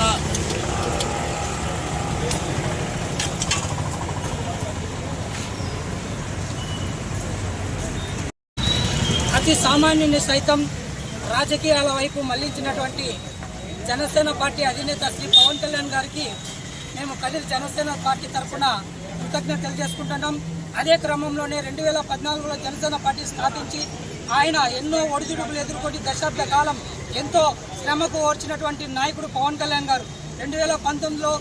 ద్వారా అతి సామాన్యుని సైతం రాజకీయాల వైపు మళ్ళించినటువంటి జనసేన పార్టీ అధినేత శ్రీ పవన్ కళ్యాణ్ గారికి మేము కదిరి జనసేన పార్టీ తరఫున కృతజ్ఞతలు తెలియజేసుకుంటున్నాం అదే క్రమంలోనే రెండు వేల పద్నాలుగులో జనసేన పార్టీ స్థాపించి ఆయన ఎన్నో ఒడిదుడుకులు ఎదుర్కొని దశాబ్ద కాలం ఎంతో శ్రమకు ఓర్చినటువంటి నాయకుడు పవన్ కళ్యాణ్ గారు. రెండు వేల పంతొమ్మిదిలో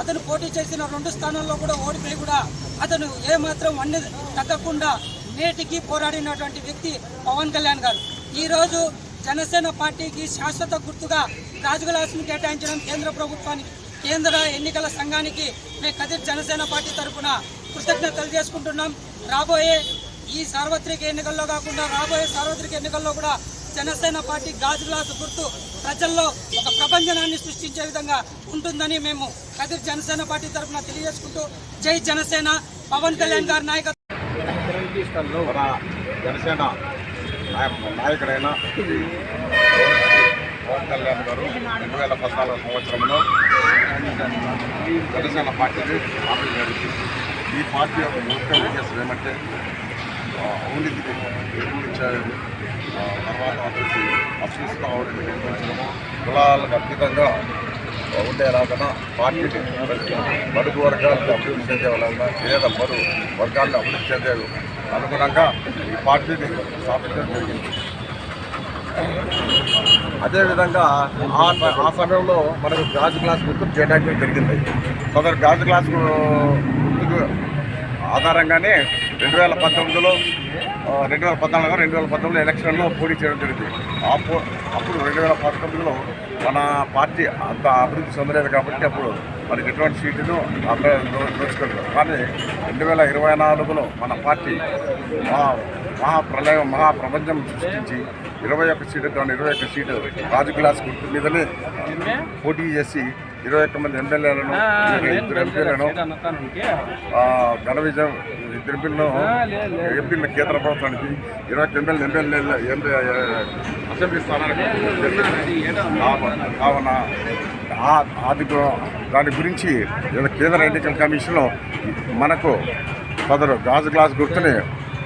అతను పోటీ చేసిన రెండు స్థానాల్లో కూడా ఓడిపోయి కూడా అతను ఏమాత్రం వన్నె తగ్గకుండా నేటికి పోరాడినటువంటి వ్యక్తి పవన్ కళ్యాణ్ గారు. ఈరోజు జనసేన పార్టీకి శాశ్వత గుర్తుగా రాజుగలాసును కేటాయించడం కేంద్ర ప్రభుత్వానికి కేంద్ర ఎన్నికల సంఘానికి మేము కదిర్ జనసేన పార్టీ తరఫున కృతజ్ఞతలు చేసుకుంటున్నాం. రాబోయే ఈ సార్వత్రిక ఎన్నికల్లో కాకుండా రాబోయే సార్వత్రిక ఎన్నికల్లో కూడా జనసేన పార్టీ గాజు గ్లాసు గుర్తు ప్రజల్లో ఒక ప్రపంచనాన్ని సృష్టించే విధంగా ఉంటుందని మేము కదిరి జనసేన పార్టీ తరఫున తెలియజేసుకుంటూ జై జనసేన పవన్ కళ్యాణ్ గారి నాయకత్వం. జనసేన నాయకుడైన పవన్ కళ్యాణ్ గారు రెండు వేల పద్నాలుగు సంవత్సరంలో జనసేన పార్టీని జరిగింది ఈ పార్టీ యొక్క ముఖ్య ఉద్దేశం ఏమంటే ఆ, అవినీతికి నిర్మూలించారు ఆ, తర్వాత వచ్చేసి అసూస్తా అవినీతి నిర్మించడము కులాలకు అతీతంగా ఉండేలాగా పార్టీని బడుగు వర్గాలకు అభివృద్ధి చెందే వాళ్ళ పేద బడు వర్గాలను అభివృద్ధి చెందే అనుగుణంగా ఈ పార్టీని స్థాపించడం జరిగింది. అదేవిధంగా ఆ ఆ సమయంలో మనకు గాజు గ్లాస్ గుర్తు చేయడానికి జరిగింది. సదరు గాజు గ్లాస్ గుర్తుకు ఆధారంగానే రెండు వేల పంతొమ్మిదిలో రెండు వేల పద్నాలుగు రెండు వేల పంతొమ్మిదిలో ఎలక్షన్లో పోటీ చేయడం జరిగింది. ఆ అప్పుడు రెండు వేల పంతొమ్మిదిలో మన పార్టీ అంత అభివృద్ధి చెందలేదు కాబట్టి అప్పుడు మనకి ఎటువంటి సీటును అక్కడ దోచుకోలేదు కానీ రెండు వేల ఇరవై నాలుగులో మన పార్టీ మహా మహాప్రలయం మహాప్రపంచం సృష్టించి ఇరవై ఒక్క సీటు కానీ ఇరవై ఒక్క సీటు రాజు గ్లాస్ గుర్తు మీదనే పోటీ చేసి ఇరవై ఒక్క మంది ఎమ్మెల్యేలను ఇద్దరు ఎంపీలను ఘన విజయం ఇద్దరు ఎంపీలను ఎంపీలను కేంద్ర ప్రభుత్వానికి ఇరవై ఒక్క ఎమ్మెల్యే ఎమ్మెల్యే ఎమ్మెల్యే అసెంబ్లీ స్థానానికి కావ- కావున ఆ- అది దాని గురించి కేంద్ర ఎన్నికల కమిషన్ మనకు సదరు గాజు గ్లాస్ గుర్తుని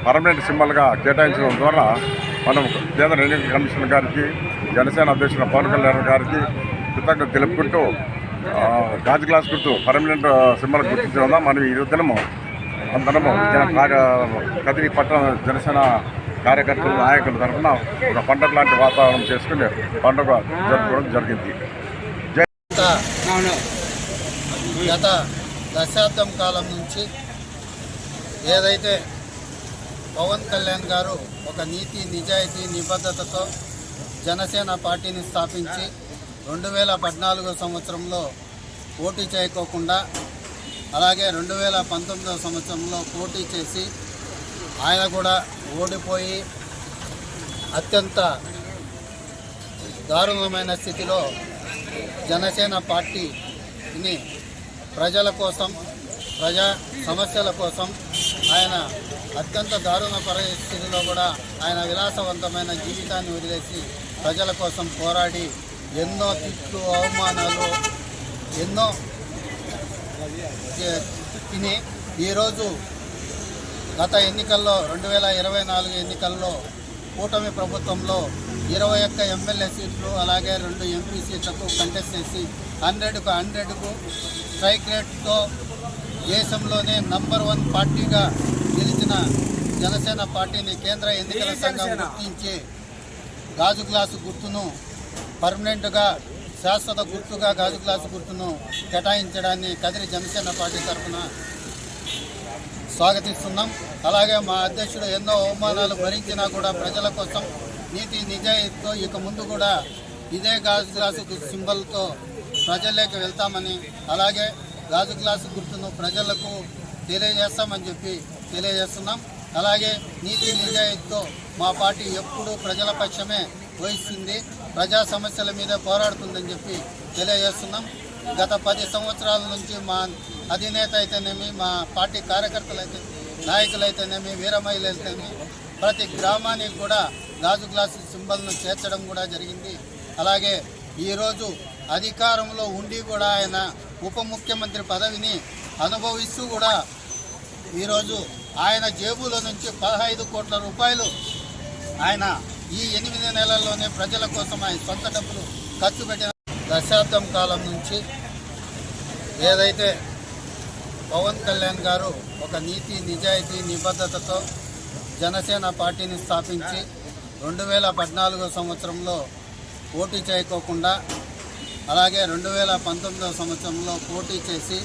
పర్మనెంట్ సింబల్గా కేటాయించడం ద్వారా మనం కేంద్ర ఎన్నికల కమిషన్ గారికి జనసేన అధ్యక్షుడు పవన్ కళ్యాణ్ గారికి కృతజ్ఞత తెలుపుకుంటూ గాజు గ్లాస్ గుర్తు పర్మనెంట్ సింబల్ గుర్తించడం వల్ల మనం ఈ దినము అందరము కదిరి పట్టణ జనసేన కార్యకర్తలు నాయకుల తరఫున ఒక పండగ లాంటి వాతావరణం చేసుకుని పండుగ జరుపుకోవడం జరిగింది. గత దశాబ్దం కాలం నుంచి ఏదైతే పవన్ కళ్యాణ్ గారు ఒక నీతి నిజాయితీ నిబద్ధతతో జనసేన పార్టీని స్థాపించి రెండు వేల పద్నాలుగో సంవత్సరంలో పోటీ చేయకోకుండా అలాగే రెండు వేల పంతొమ్మిదవ సంవత్సరంలో పోటీ చేసి ఆయన కూడా ఓడిపోయి అత్యంత దారుణమైన స్థితిలో జనసేన పార్టీని ప్రజల కోసం ప్రజా సమస్యల కోసం ఆయన అత్యంత దారుణ పరిస్థితిలో కూడా ఆయన విలాసవంతమైన జీవితాన్ని వదిలేసి ప్రజల కోసం పోరాడి ఎన్నో తిట్లు అవమానాలు ఎన్నో తిని ఈరోజు గత ఎన్నికల్లో రెండు వేల ఇరవై నాలుగు ఎన్నికల్లో కూటమి ప్రభుత్వంలో ఇరవై ఒక్క ఎమ్మెల్యే సీట్లు అలాగే రెండు ఎంపీ సీట్లకు కంటెస్ట్ చేసి హండ్రెడ్కు హండ్రెడ్కు స్ట్రైక్ రేట్తో దేశంలోనే నంబర్ వన్ పార్టీగా గెలిచిన జనసేన పార్టీని కేంద్ర ఎన్నికల సంఘం గుర్తించి గాజు గ్లాసు గుర్తును పర్మనెంట్గా శాశ్వత గుర్తుగా గాజు గ్లాసు గుర్తును కేటాయించడాన్ని కదిరి జనసేన పార్టీ తరఫున స్వాగతిస్తున్నాం. అలాగే మా అధ్యక్షుడు ఎన్నో అవమానాలు భరించినా కూడా ప్రజల కోసం నీతి నిజాయితీతో ఇక ముందు కూడా ఇదే గాజు గ్లాసు సింబల్తో ప్రజల్లోకి వెళ్తామని అలాగే గాజు గ్లాసు గుర్తును ప్రజలకు తెలియజేస్తామని చెప్పి తెలియజేస్తున్నాం. అలాగే నీతి నిజాయితీతో మా పార్టీ ఎప్పుడూ ప్రజల పక్షమే వహిస్తుంది. ప్రజా సమస్యల మీద పోరాడుతుందని చెప్పి తెలియజేస్తున్నాం. గత పది సంవత్సరాల నుంచి మా అధినేత అయితేనేమి మా పార్టీ కార్యకర్తలు అయితే నాయకులు అయితేనేమి వీరమహిళలు అయితేనేమి ప్రతి గ్రామానికి కూడా గాజు గ్లాసు సింబల్ను చేర్చడం కూడా జరిగింది. అలాగే ఈరోజు అధికారంలో ఉండి కూడా ఆయన ఉప ముఖ్యమంత్రి పదవిని అనుభవిస్తూ కూడా ఈరోజు ఆయన జేబులో నుంచి పదహైదు కోట్ల రూపాయలు ఆయన ఈ ఎనిమిది నెలల్లోనే ప్రజల కోసం ఆయన సొంత డబ్బులు ఖర్చు పెట్టిన దశాబ్దం కాలం నుంచి ఏదైతే పవన్ కళ్యాణ్ గారు ఒక నీతి నిజాయితీ నిబద్ధతతో జనసేన పార్టీని స్థాపించి రెండు వేల పద్నాలుగో సంవత్సరంలో పోటీ చేయకోకుండా అలాగే రెండు వేల పంతొమ్మిదవ సంవత్సరంలో పోటీ చేసి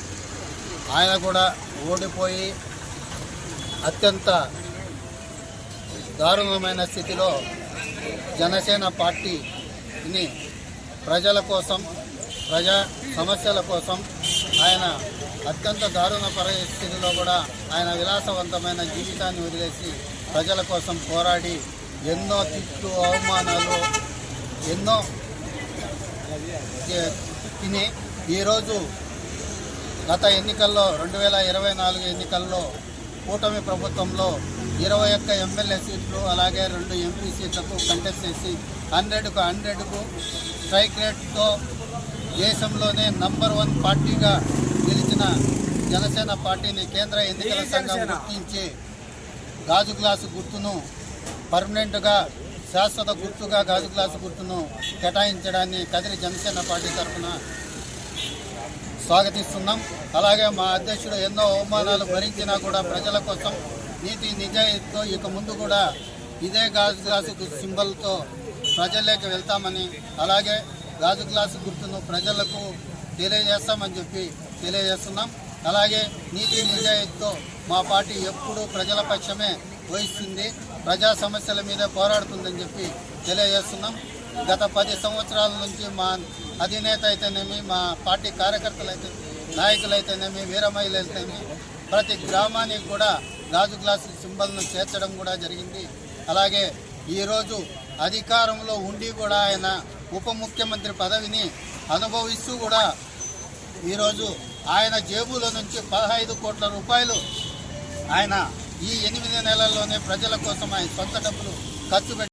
ఆయన కూడా ఓడిపోయి అత్యంత దారుణమైన స్థితిలో జనసేన పార్టీని ప్రజల కోసం ప్రజా సమస్యల కోసం ఆయన అత్యంత దారుణ పరిస్థితిలో కూడా ఆయన విలాసవంతమైన జీవితాన్ని వదిలేసి ప్రజల కోసం పోరాడి ఎన్నో తిట్లు అవమానాలు ఎన్నో తిని ఈరోజు గత ఎన్నికల్లో రెండు వేల ఇరవై నాలుగు ఎన్నికల్లో కూటమి ప్రభుత్వంలో ఇరవై ఒక్క ఎమ్మెల్యే సీట్లు అలాగే రెండు ఎంపీ సీట్లకు కంటెస్ట్ చేసి హండ్రెడ్కు హండ్రెడ్కు స్ట్రైక్ రేట్తో దేశంలోనే నంబర్ వన్ పార్టీగా గెలిచిన జనసేన పార్టీని కేంద్ర ఎన్నికల సంఘం గుర్తించి గాజు గ్లాసు గుర్తును పర్మనెంట్గా శాశ్వత గుర్తుగా గాజు గ్లాసు గుర్తును కేటాయించడాన్ని కదిరి జనసేన పార్టీ తరఫున స్వాగతిస్తున్నాం. అలాగే మా అధ్యక్షుడు ఎన్నో అవమానాలు భరించినా కూడా ప్రజల కోసం నీతి నిజాయితీతో ఇక ముందు కూడా ఇదే గాజు గ్లాసు సింబల్తో ప్రజల్లోకి వెళ్తామని అలాగే గాజు గ్లాసు గుర్తును ప్రజలకు తెలియజేస్తామని చెప్పి తెలియజేస్తున్నాం. అలాగే నీతి నిజాయితీతో మా పార్టీ ఎప్పుడూ ప్రజల పక్షమే వహిస్తుంది ప్రజా సమస్యల మీద పోరాడుతుందని చెప్పి తెలియజేస్తున్నాం. గత పది సంవత్సరాల నుంచి మా అధినేత అయితేనేమి మా పార్టీ కార్యకర్తలు అయితే నాయకులు అయితేనేమి వీరమహిళ అయితేనేమి ప్రతి గ్రామానికి కూడా గాజు గ్లాసు సింబల్ను చేర్చడం కూడా జరిగింది. అలాగే ఈరోజు అధికారంలో ఉండి కూడా ఆయన ఉప ముఖ్యమంత్రి పదవిని అనుభవిస్తూ కూడా ఈరోజు ఆయన జేబులో నుంచి పదహైదు కోట్ల రూపాయలు ఆయన ఈ ఎనిమిది నెలల్లోనే ప్రజల కోసం ఆయన సొంత డబ్బులు ఖర్చు పెట్టి